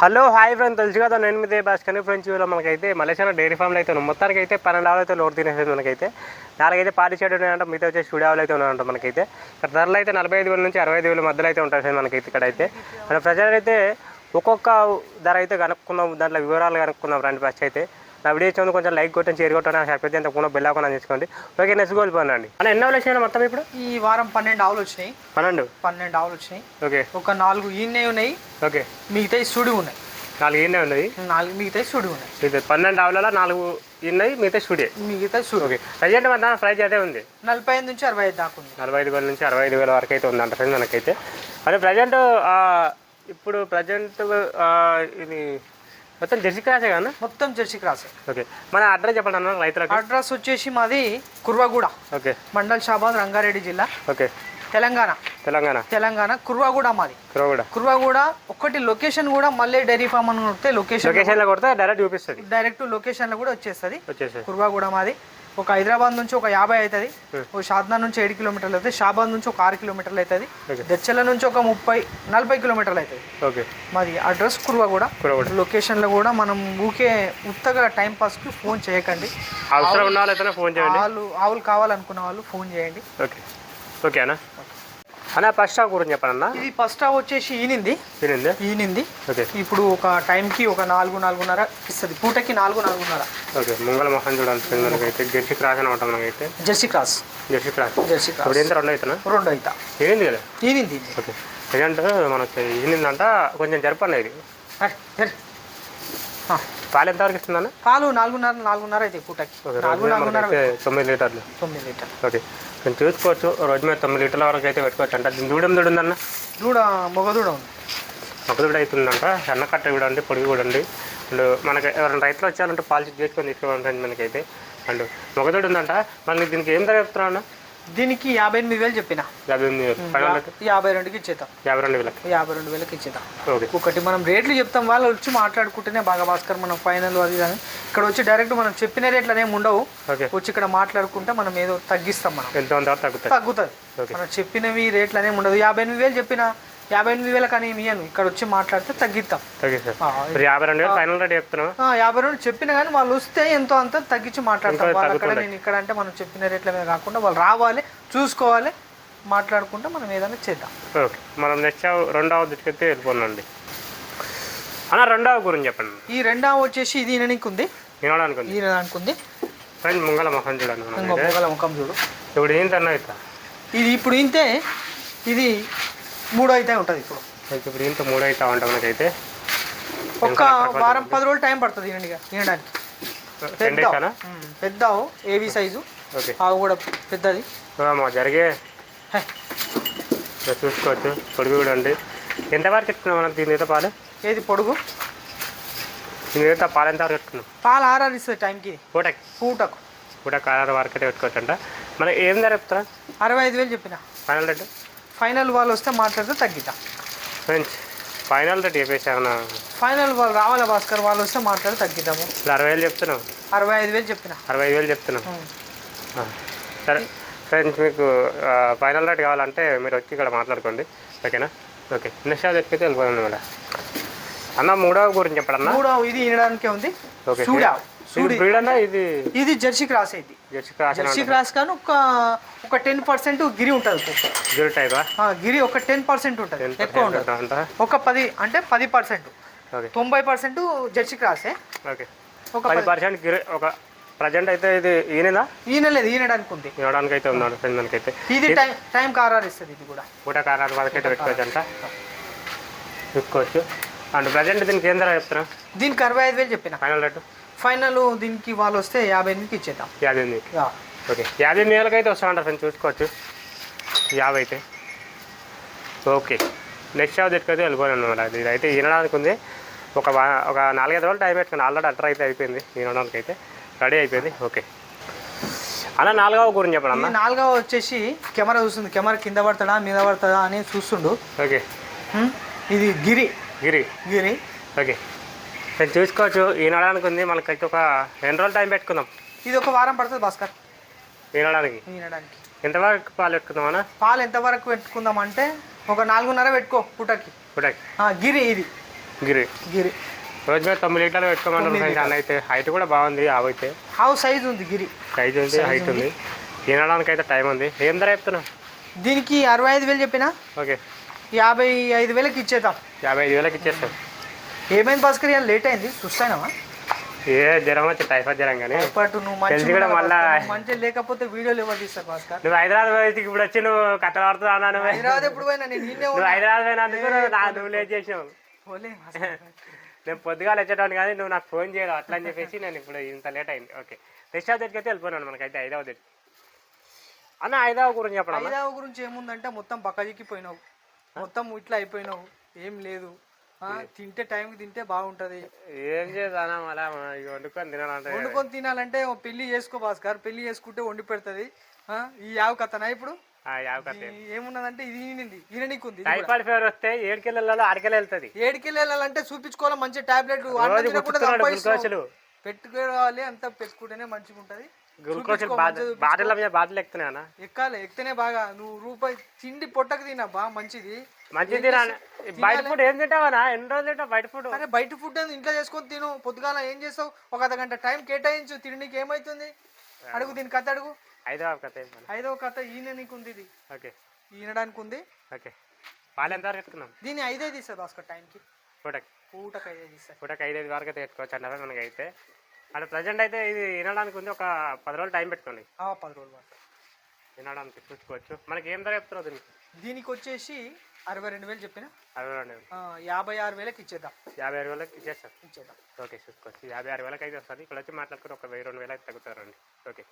Hello hi friend తెలుసు కదా నేను మీద భాస్కర్ ఫ్రెండ్స్ ఇవాళ మనకైతే మలేషియా డైరీ ఫామ్లో అయితే మొత్తానికి అయితే పన్నెండు ఆవులు అయితే లోడ్ తినేసేది మనకైతే. నాలుగైతే పాడి షేడ్ ఉన్నాయంట మిగతా వచ్చే స్టూడియో ఆవులు అయితే ఉన్నాయంట మనకైతే. ఇక్కడ ధరలు అయితే నలభై ఐదు వేల నుంచి అరవై ఐదు వేల మధ్యలో అయితే ఉంటాయి సార్ మనకైతే ఇక్కడ అయితే మన ప్రజలు అయితే ఒక్కొక్క ధర అయితే కనుక్కుందాం దాంట్లో వివరాలు కనుక్కుందాం రండి ఫస్ట్ అయితే నా వీడియో ఇచ్చిన కొంచెం లైక్ కొట్టండి షేర్ కొట్టండి హ్యాపీ అంత కూడా బెల్ అవ్వకుండా తీసుకోండి ఓకే నెక్స్ట్ కోల్పోనండి అన్న ఎన్ని ఆవులు వచ్చినాయి మొత్తం ఇప్పుడు? ఈ వారం పన్నెండు ఆవులు వచ్చినాయి. పన్నెండు? పన్నెండు ఆవులు వచ్చినాయి. ఓకే. ఒక నాలుగు ఈయనే ఉన్నాయి. ఓకే. మిగతా సుడి ఉన్నాయి. నాలుగు ఈయనే ఉన్నాయి? నాలుగు మిగతా సుడి ఉన్నాయి. పన్నెండు ఆవులలో నాలుగు ఉన్నాయి మిగతా స్టూడియో మిగతా సుడి. ఓకే. ప్రజెంట్ మన ప్రైజ్ అదే ఉంది? నలభై ఐదు నుంచి అరవై ఐదు దాకా ఉంది. నలభై ఐదు వేల నుంచి అరవై ఐదు వేల వరకు అయితే ఉందంట ఫ్రెండ్ మనకైతే. మరి ప్రజెంట్ ఇప్పుడు ప్రజెంట్ ఇది మొత్తం జెర్సీ క్రాసే కదా మొత్తం జెర్సీ క్రాస్ ఓకే. మన అడ్రస్ చెప్పండి అన్న రైతులకు. అడ్రస్ వచ్చేసి మాది కుర్వాగూడ. ఓకే. మండల్ షాబాద్ రంగారెడ్డి జిల్లా. ఓకే. తెలంగాణ. తెలంగాణ. తెలంగాణ. కుర్వాగూడ మాది. కురవగూడ. కుర్వాగూడ ఒకటి లొకేషన్ కూడా మళ్ళీ డైరీ ఫామ్ అని కొడితే లొకేషన్ లొకేషన్లో కొడితే డైరెక్ట్ చూపిస్తుంది. డైరెక్ట్ లొకేషన్లో కూడా వచ్చేస్తుంది. వచ్చేసి కుర్వాగూడ మాది. ఒక హైదరాబాద్ నుంచి ఒక యాభై అవుతుంది. ఒక షాద్నా నుంచి ఏడు కిలోమీటర్లు అవుతుంది. షాబాద్ నుంచి ఒక ఆరు కిలోమీటర్లు అవుతుంది. దెచ్చల నుంచి ఒక ముప్పై నలభై కిలోమీటర్లు అవుతుంది. ఓకే మాది అడ్రస్ కుర్వాగూడ కురవగూడ లొకేషన్లో కూడా మనం ఊకే ఉత్తగా టైం పాస్కి ఫోన్ చేయకండి. అవసరం వాళ్ళైతేనే ఫోన్ చేయండి. ఆవులు ఆవులు కావాలనుకున్న వాళ్ళు ఫోన్ చేయండి. ఓకే ఓకే అన్న ఫస్ట్ స్టాక్ గురించి చెప్పండి ఇది ఫస్ట్ హాఫ్ వచ్చేసి ఈనింది. తినింది ఈనింది. ఓకే. ఇప్పుడు ఒక టైంకి ఒక నాలుగు నాలుగున్నర ఇస్తుంది. పూటకి నాలుగు నాలుగున్నర. ఓకే. ముంగళ మొహం చూడాలి ఫ్రెండ్ మనకైతే జెర్సీ క్రాస్ అని ఉంటాం మనకైతే. Jersey cross. Jersey cross. Jersey ఇప్పుడు క్రాస్. ఎంత రెండు అవుతున్నా రెండు అవుతా ఏంది కదా? ఈనింది ఓకే. ప్రజెంట్ మనకి ఈనిందంట కొంచెం జరపండి ఇది. పాలు ఎంతవరకు ఇస్తుందన్న? పాలు నాలుగున్నర నాలుగున్నర అయితే పూటకి. నాలుగు నాలుగున్నర తొమ్మిది లీటర్లు. తొమ్మిది లీటర్ ఓకే. కొంచెం చూసుకోవచ్చు రోజు మీద తొమ్మిది లీటర్ల వరకు అయితే పెట్టుకోవచ్చు అంటే. దీని దూడం దూడ ఉందన్న? దూడ మొగ దూడ ఉంది. ఒక దూడ అవుతుందంట సన్నకట్ట కూడా అండి పొడిగి కూడా అండి అండ్ మనకి ఎవరైనా రైతులు వచ్చారంటే పాలు చెక్ చేసుకొని తీసుకోవాలి మనకైతే. అండ్ మొగదూడ ఉందంట. మళ్ళీ దీనికి ఏం ధర చెప్తున్నా అన్న? దీనికి యాభై ఎనిమిది వేలు చెప్పిన. యాభై ఎనిమిది వేలు. ఫైనల్ అయితే యాభై రెండుకి ఇచ్చేద్దాం. యాభై రెండు వేలకి? యాభై రెండు వేలకి ఇచ్చేద్దాం. ఓకే. ఒకటి మనం రేట్లు చెప్తాం వాళ్ళు వచ్చి మాట్లాడుకుంటేనే బాగా భాస్కర్ మనం ఫైనల్ అది అని ఇక్కడ వచ్చి డైరెక్ట్ మనం చెప్పిన రేట్లు అనేవి ఉండవు. వచ్చి ఇక్కడ మాట్లాడుకుంటే మనం ఏదో తగ్గిస్తాం మనం. తగ్గుతుంది తగ్గుతుంది. మనం చెప్పినవి రేట్లు అనేవి ఉండదు యాభై ఎనిమిది వేలు చెప్పిన యాభై ఎనిమిది వేలకు అని ఇయ్యను. ఇక్కడ వచ్చి మాట్లాడితే తగ్గిస్తాం. తగ్గిస్తారు ఆ, మరి యాభై రెండు ఫైనల్ రేట్ చెప్తున్నావు? ఆ, యాభై రెండు చెప్పిన కానీ వాళ్ళు వస్తే ఎంతో అంత తగ్గించి మాట్లాడతాం వాళ్ళు అక్కడ. నేను ఇక్కడ అంటే మనం చెప్పిన రేట్ల మీద కాకుండా వాళ్ళు రావాలి చూసుకోవాలి మాట్లాడుకుంటే మనం ఏదైనా చేద్దాం. ఓకే. మనం నెక్స్ట్ రెండవ దిట్టుకెళ్తే వెళ్ళిపోనండి. అన్న రెండవ గురించి చెప్పండి. ఈ రెండవ వచ్చేసి ఇది ఈయననికి ఉంది వినడానికి ఉంది ఈయన దానికి ఉంది ఫ్రెండ్ ముంగళ మొహం చూడండి. మొగల ముఖం చూడు. ఇప్పుడు ఏంటన్నా ఇది ఇప్పుడు ఇంతే ఇది మూడో అయితే ఉంటుంది ఇప్పుడు. ఇప్పుడు ఇంత మూడు అవుతా ఉంటాం మనకైతే ఒక్క వారం పది రోజులు టైం పడుతుంది ఈయనగా ఈయనడానికి. టెన్ పెద్ద పెద్ద ఏవి సైజు? ఓకే. ఆవు కూడా పెద్దది. జరిగే. చూసుకోవచ్చు పొడుగు కూడా అండి ఎంతవరకు ఎత్తుకున్నాం మనకు దీని మీద పాలు? ఏది పొడుగు? దీని మీద పాలు ఎంతవరకు ఎత్తుకున్నాం పాలు ఆరారు ఇస్తుంది టైంకి. పూటకి? పూటకు. పూట కాలాల వరకు అయితే పెట్టుకోవచ్చు అంట మరి ఏం ధర చెప్తారా? అరవై ఐదు వేలు చెప్పిన. Final rate? ఫైనల్ వాళ్ళు వస్తే మాట్లాడితే తగ్గిద్దాం. ఫ్రెండ్స్ ఫైనల్ రేట్ చెప్పేసి ఏమన్నా ఫైనల్ వాళ్ళు రావాలి భాస్కర్? వాళ్ళు వస్తే మాట్లాడి తగ్గిద్దాము. అరవై వేలు చెప్తున్నాం. అరవై ఐదు వేలు చెప్పిన. అరవై ఐదు వేలు చెప్తున్నాం. ఆ, సరే. ఫ్రెండ్స్ మీకు ఆ, ఫైనల్ రేట్ కావాలంటే మీరు వచ్చి ఇక్కడ మాట్లాడుకోండి. ఓకేనా? ఓకే. నెక్స్ట్ అది ఎక్కితే వెళ్ళిపోయింది మేడం. అన్న మూడవ గురించి చెప్పడన్నా మూడో ఇది వినడానికే ఉంది. ఓకే. సూడా ఇది సూడి. బ్రీడ్ అన్న ఇది ఇది జెర్సీ క్రాస్ అయింది. జెర్సీ క్రాస్ కానీ ఒక ఒక టెన్ పర్సెంట్ గిరి ఉంటుంది జీరో టైపా ఆ, గిరి ఒక టెన్ పర్సెంట్ ఉంటుంది. ఎక్కువ అంట ఒక పది అంటే పది పర్సెంట్ తొంభై పర్సెంట్ జెర్సీ క్రాసే ఓకే ఒక పది పర్సెంట్ గిరి ఒక ప్రజెంట్ అయితే ఇది ఈయనదా ఈయన లేదు ఈనడానికి ఉంది. ఇవ్వడానికి అయితే ఉన్నాడు ఫ్రెండ్ మనకైతే ఇది టైం టైం కారారు ఇస్తుంది ఇది కూడా. పూట కారాల వరకు అయితే పెట్టుకోవచ్చు. అంట చూసుకోవచ్చు అండ్ ప్రజెంట్ దీనికి ఏం ధర చెప్తున్నా? దీనికి అరవై ఐదు వేలు చెప్పిన. ఫైనల్ రేటు ఫైనల్ దీనికి వాళ్ళు వస్తే యాభై ఎనిమిదికి ఇచ్చేద్దాం. యాభై ఎనిమిది. ఓకే. యాభై ఎనిమిది వేలకి అయితే వస్తా ఉంటారు ఫ్రెండ్ చూసుకోవచ్చు. యాభై అయితే. ఓకే. నెక్స్ట్ షాప్ తెచ్చుకైతే వెళ్ళిపోయాను అనమాట ఇది అయితే వినడానికి ఉంది. ఒక ఒక నాలుగైదు రోజులు టైం పెట్టుకుని ఆల్రెడీ అట్టర్ అయితే అయిపోయింది వినడానికి అయితే. రెడీ అయిపోయింది ఓకే. అన్న నాలుగవ గురించి చెప్పండి అన్న. నాలుగవ వచ్చేసి కెమెరా చూస్తుంది. కెమెరా కింద పడతాడా మీద పడతాడా అని చూస్తుండు. ఓకే? ఇది గిరి. గిరి. గిరి. ఓకే. నేను చూసుకోవచ్చు. వినడానికి ఉంది మనకైతే ఒక ఎన్ని రోజులు టైం పెట్టుకుందాం. ఇది ఒక వారం పడుతుంది భాస్కర్. వినడానికి ఎంతవరకు పాలు పెట్టుకుందాం అన్న పాలు ఎంతవరకు పెట్టుకుందాం అంటే ఒక నాలుగున్నర పెట్టుకో పూటకి. ఆ, గిరి ఇది. గిరి. గిరి. రోజు మీద తొమ్మిది లీటర్లు అన్న అయితే హైట్ కూడా బాగుంది ఆవు అయితే. సైజ్ ఉంది గిరి. సైజ్ ఉంది హైట్ ఉంది. తినడానికి అయితే టైం ఉంది. ఏం ధర చెప్తున్నా? దీనికి అరవై ఐదు వేలు చెప్పినా? ఓకే. యాభై ఐదు వేలకి ఇచ్చేద్దాం. యాభై ఐదు వేలకి ఇచ్చేస్తాం. ఏమైంది భాస్కర్ ఇవాళ లేట్ అయింది. చూస్తాయినావా ఏ జ్వరం వచ్చి టైఫాయిడ్ జ్వరం కానీ పట్టు నువ్వు తెలిసి కూడా మళ్ళా- మంచిగా లేకపోతే వీడియోలు ఎవరు తీస్తారు భాస్కర్? నువ్వు హైదరాబాద్ ఇప్పుడు వచ్చి నువ్వు కథలు ఆడుతూ అన్నా నువ్వు. హైదరాబాద్ ఎప్పుడు పోయినా నేను నిన్నే నువ్వు ఉన్నా. హైదరాబాద్ పోయినందుకు నువ్వు నా నువ్వు లేట్ చేసినావు. నేను పొద్దుగాల వచ్చేటాను కానీ నువ్వు నాకు ఫోన్ చేయడం అట్లా అని చెప్పేసి నేను ఇప్పుడు ఇంత లేట్ అయింది. ఓకే. రెస్ట్ ఆఫ్ దగ్గరికి అయితే వెళ్ళిపోయినాను మనకైతే హైదరాబాద్ దగ్గర అన్న హైదరాబాద్ గురించి చెప్పడం. హైదరాబాద్ గురించి ఏముందంటే మొత్తం బక్కజిక్కి పోయినావు మొత్తం ఇట్లా అయిపోయినావు. ఏం లేదు. తింటే టైంకి తింటే బాగుంటది. ఏం చేద్దానా ఇక వండుకొని తినాలంటే. వండుకొని తినాలంటే పెళ్ళి చేసుకో భాస్కర్ పెళ్ళి చేసుకుంటే వండి పెడుతుంది. ఈ యావ కథనా ఇప్పుడు? ఏమున్నదంటే ఇది ఈనింది ఈయననీకుంది టైఫాయిడ్ ఫీవర్ వస్తే ఏడుకెళ్ళి వెళ్ళాలో ఆడికెళ్ళి వెళ్తుంది. ఏడికి వెళ్ళాలంటే చూపించుకోవాలి మంచి టాబ్లెట్ పెట్టుకోవాలి అంతా పెట్టుకుంటేనే మంచిగా ఉంటది గ్లూకోజులు బాటిల్ మీద బాటిల్ ఎక్కాలి ఎక్కితేనే బాగా. నువ్వు రూపాయి తిండి పొట్టకు తినబ్బా మంచిది. మంచిది బయట ఫుడ్ ఏం తింటావనా ఎన్ని రోజులు తింటావు బయట ఫుడ్ అరే బయట ఫుడ్ ఇంట్లో చేసుకొని తిను. పొద్దుగాల ఏం చేస్తావు? ఒక అర్ధ గంట టైం కేటాయించు. తినడానికి ఏమవుతుంది అడుగు దీని కథ అడుగు. హైదరాబాద్ కథ ఏం పని. ఐదో కథ ఈయన నీకు ఉంది ఇది. ఓకే. ఈనడానికి ఉంది. ఓకే. పాలు ఎంత వరకు ఎత్తుకున్నాం? దీన్ని ఐదే తీస్తుంది భాస్కర్ టైంకి. పూటకి. పూటకు ఐదే తీస్తుంది పూటకి ఐదు ఐదు వరకు అయితే ఎత్తుకోవచ్చు అన్నారు మనకి అయితే అంటే ప్రజెంట్ అయితే ఇది వినడానికి ఉంది ఒక పది రోజులు టైం పెట్టుకోండి. పది రోజులు పడుతుంది వినడానికి చూసుకోవచ్చు. మనకి ఏం ధర చెప్తున్నారు దీనికి? దీనికి వచ్చేసి అరవై రెండు వేలు చెప్పిన? అరవై రెండు వేలు. యాభై ఆరు వేలకి ఇచ్చేద్దాం. యాభై ఆరు వేలకి ఇచ్చేస్తాం. ఇచ్చేద్దాం. ఓకే చూసుకోవచ్చు. యాభై ఆరు వేలకి అయితే వస్తుంది. ఇక్కడ వచ్చి మాట్లాడుకుని ఒక వెయ్యి రెండు వేలకి తగ్గుతారండి ఓకే.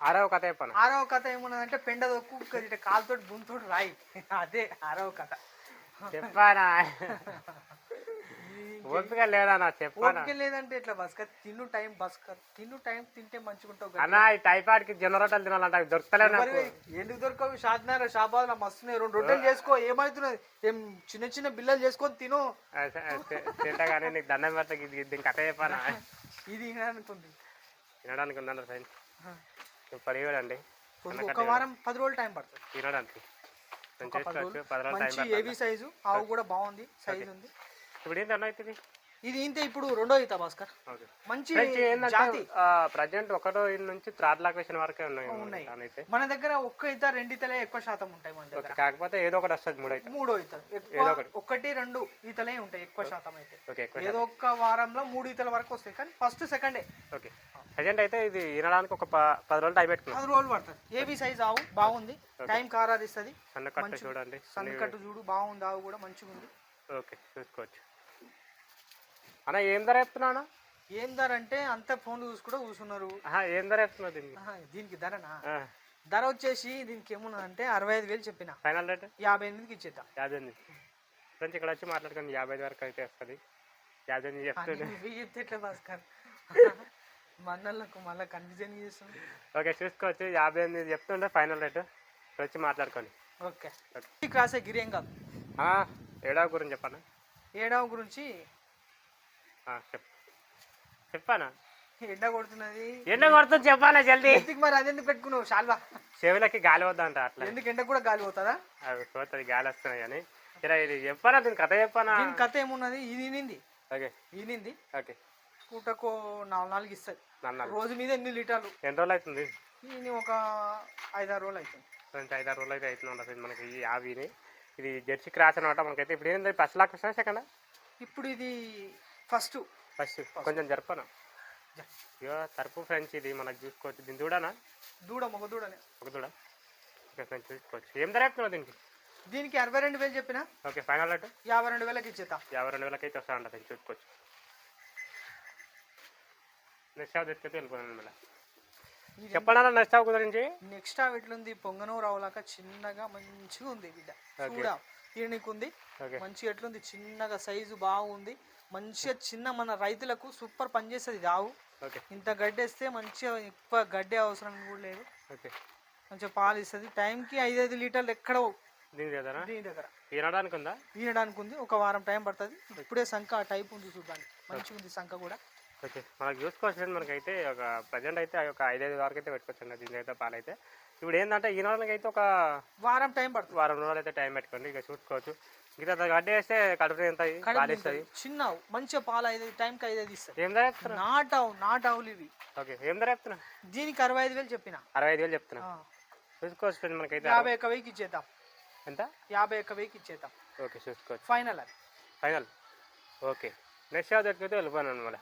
ఆరవ కథ చెప్పాను? ఆరవ కథ ఏమున్నదంటే పెండ దొక్కు కాలుతోటి భూమితోటి రాయి. అదే ఆరవ కథ. చెప్పానా? ఓపిక లేదా నా చెప్పానా? ఓపిక లేదంటే ఇట్లా బస్కర్ తిను టైం బస్కర్ తిను టైం తింటే మంచిగా ఉంటావు కదా. అన్న ఈ టైఫాయిడ్కి తినాలంటే నాకు. మరి ఎందుకు దొరకవు? షాద్నార షాబాద్ మస్తున్నాయి రెండు రొట్టెలు చేసుకో. ఏమవుతున్నది ఏం చిన్న చిన్న బిల్లలు చేసుకొని తిను. అస- అస- తింటా కానీ నీకు దండం పెడతా ఇది దీని కథ చెప్పానా? ఇది తినడానికి ఫ్రెండ్ నువ్వు పరిగెడండి ఒక వారం పది రోజులు టైం పడుతుంది. తినడానికి. మంచి ఏవి సైజు. ఆవు కూడా బాగుంది. సైజు ఉంది. ఇప్పుడు ఏంటి అన్న అవుతుంది ఇది ఇంతే ఇప్పుడు రెండో ఈత భాస్కర్. మంచి జాతి. ప్రజెంట్ ఒకటో ఇల్లు నుంచి థర్డ్ లొకేషన్ వరకే ఉన్నాయి మన దగ్గర ఒక్క ఈత రెండు ఈతలే ఎక్కువ శాతం ఉంటాయి మన దగ్గర. కాకపోతే ఏదో ఒకటి వస్తుంది మూడు అయితే మూడో ఎక్కువ ఒకటి. రెండు ఈతలే ఉంటాయి ఎక్కువ శాతం అయితే. ఏదో ఒక్క వారంలో మూడు ఈతల వరకు వస్తాయి కానీ ఫస్ట్ సెకండే. ఓకే. ప్రజెంట్ అయితే ఇది వినడానికి ఒక పది రోజులు టైం పెట్టుకున్నాం. పది రోజులు పడుతుంది. ఏబీ సైజ్ ఆవు బాగుంది. టైం కారాదిస్తుంది. సన్న కట్ట చూడండి. సన్నకట్టు చూడు బాగుంది ఆవు కూడా మంచిగా ఉంది ఓకే చూసుకోవచ్చు. అన్న ఏం ధర చెప్తున్నా ఏం ధర అంటే అంత ఫోన్లు చూసి కూడా కూర్చున్నారు ఏం ధర చెప్తున్నా దీనికి? దీనికి ధరనా? ధర వచ్చేసి దీనికి ఏమున్నదంటే అరవై ఐదు వేలు చెప్పిన. Final rate? యాభై ఎనిమిదికి ఇచ్చేద్దాం. యాభై ఎనిమిది. ఫ్రెండ్స్ ఇక్కడ వచ్చి మాట్లాడుకొని యాభై ఐదు వరకు అయితే వస్తుంది. యాభై ఎనిమిది చెప్తుంది. చెప్తే ఎట్లా భాస్కర్? మన్నలకు మళ్ళీ కన్ఫ్యూజన్ చేస్తుంది ఓకే చూసుకోవచ్చు. యాభై ఎనిమిది చెప్తుండే ఫైనల్ రేటు. ఇక్కడ వచ్చి మాట్లాడుకోండి. ఓకే. ఈ క్రాసే గిరి ఏం కాదు. ఏడవ గురించి చెప్పాను? ఏడవ గురించి చెప్ చెప్పానా? ఎండ కొడుతున్నది. ఎండ కొడుతుంది చెప్పానా జల్దీ? ఎందుకు మరి అదెందుకు పెట్టుకున్నావు? షాల్వా. చెవులకి గాలి వద్దంట అట్లా. ఎందుకు ఎండ కూడా గాలి పోతుందా? అవి పోతుంది గాలి వస్తున్నాయి కానీ. ఇలా ఇది చెప్పానా? దీని కథ చెప్పానా? దీని కథ ఏమున్నది? ఇది ఈనింది ఓకే. ఈనింది ఓకే. పూటకు నాలుగు నాలుగు ఇస్తుంది. రోజు మీద ఎన్ని లీటర్లు? ఎన్ని రోజులు అవుతుంది? ఈయన ఒక ఐదారు రోజులు అవుతుంది. ఐదారు రోజులు అయితే అవుతుంది ఉండదు మనకి ఈ ఆవిని. ఇది జెర్సీ క్రాస్ అనమాట మనకైతే. ఇప్పుడు ఏంటంటే ఫస్ట్ లాక్ సెకండ్? ఇప్పుడు ఇది ఫస్ట్. ఫస్ట్ కొంచెం జరపను? ఇక తరపు ఫ్రెండ్స్ ఇది మనకు చూసుకోవచ్చు దీని చూడనా? దూడ మగ దూడనే. ఒక దూడ. ఓకే ఫ్రెండ్స్ చూసుకోవచ్చు ఏం ధర చెప్తున్నావు దీనికి? దీనికి అరవై రెండు వేలు చెప్పిన? Okay final rate? యాభై రెండు వేలకి ఇచ్చేద్దాం యాభై రెండు వేలకి అయితే వస్తా ఉంటుంది చూసుకోవచ్చు నెక్స్ట్ షాప్ తెచ్చుకుంటే వెళ్ళిపోయాను మళ్ళీ. ఇది చెప్పండి నెక్స్ట్ షాప్ గురించి? నెక్స్ట్ ఆ ఎట్లుంది? పొంగనూరు రావులాక చిన్నగా మంచిగా ఉంది బిడ్డ. చూడ. ఈయనకి ఉంది ఓకే. మంచిగా ఎట్లుంది? చిన్నగా సైజు బాగుంది. మంచిగా చిన్న మన రైతులకు సూపర్ పనిచేస్తుంది ఇది ఆవు ఓకే. ఇంత గడ్డి వేస్తే మంచిగా ఎక్కువ గడ్డి అవసరం కూడా లేదు. ఓకే. మంచిగా పాలు ఇస్తుంది. టైంకి ఐదు ఐదు లీటర్లు ఎక్కడ దీని చేద్దానా దీని దగ్గర. ఉందా? ఈనడానికి ఉంది. ఒక వారం టైం పడుతుంది. ఇప్పుడే సంఖ టైప్ ఉంది చూడడానికి. మంచిగా ఉంది సంఖ కూడా. ఓకే. మనకు చూసుకోవచ్చు మనకైతే? ఒక ప్రజెంట్ అయితే ఒక ఐదైదు వరకు అయితే పెట్టుకోవచ్చు దీని అయితే పాలైతే. ఇప్పుడు ఏంటంటే ఈ నెలకి అయితే ఒక వారం టైం పడుతుంది. వారం రోజులు అయితే టైం పెట్టుకోండి ఇక చూసుకోవచ్చు. మిగతా గడ్డి వేస్తే కడుపు ఎంత పాలు ఇస్తుంది చిన్న మంచిగా పాలు ఐదు టైంకి ఐదు ఇస్తుంది ఏం ధర చెప్తున్నా నాటావు నాటావులు ఇవి. ఓకే ఏం ధర చెప్తున్నా దీనికి అరవై ఐదు వేలు చెప్పిన. అరవై ఐదు వేలు చెప్తున్నా. చూసుకోవచ్చు ఫ్రెండ్ మనకైతే యాభై ఒక్క వెయ్యికి ఇచ్చేద్దాం. ఎంత? యాభై ఒక్క వెయ్యికి ఇచ్చేద్దాం. ఓకే చూసుకోవచ్చు. ఫైనల్ అది. ఫైనల్. ఓకే నెక్స్ట్ షాప్ వెళ్ళిపోయాను అనమాట